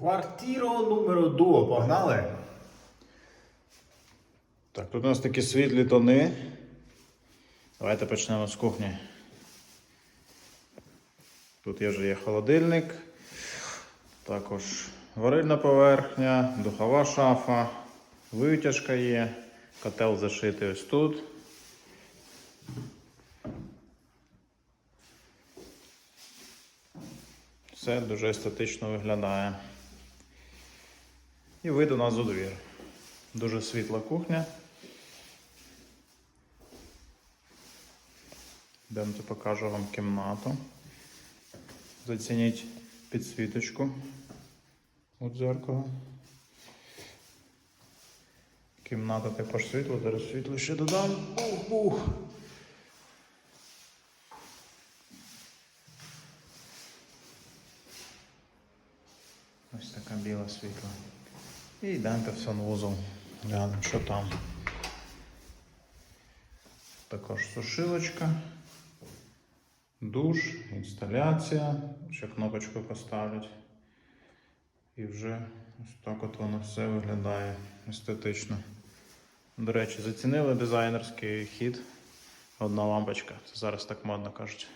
Квартиро номер 2, погнали. Так, тут у нас такі світлі тони. Давайте почнемо з кухні. Тут вже є холодильник, також варильна поверхня, духова шафа, витяжка є, котел зашитий ось тут. Все дуже естетично виглядає. І вид у нас у двір. Дуже світла кухня. Йдемте покажу вам кімнату. Зацініть підсвіточку у дзеркало. Кімната також світла, зараз світло ще додам. Ух-ух. Ось така біла світла. І йдемте в санвузол. Глянемо, що там. Також сушилочка, душ, інсталяція. Ще кнопочку поставлять. І вже ось так от воно все виглядає естетично. До речі, зацінили дизайнерський хід. Одна лампочка. Це зараз так модно кажуть.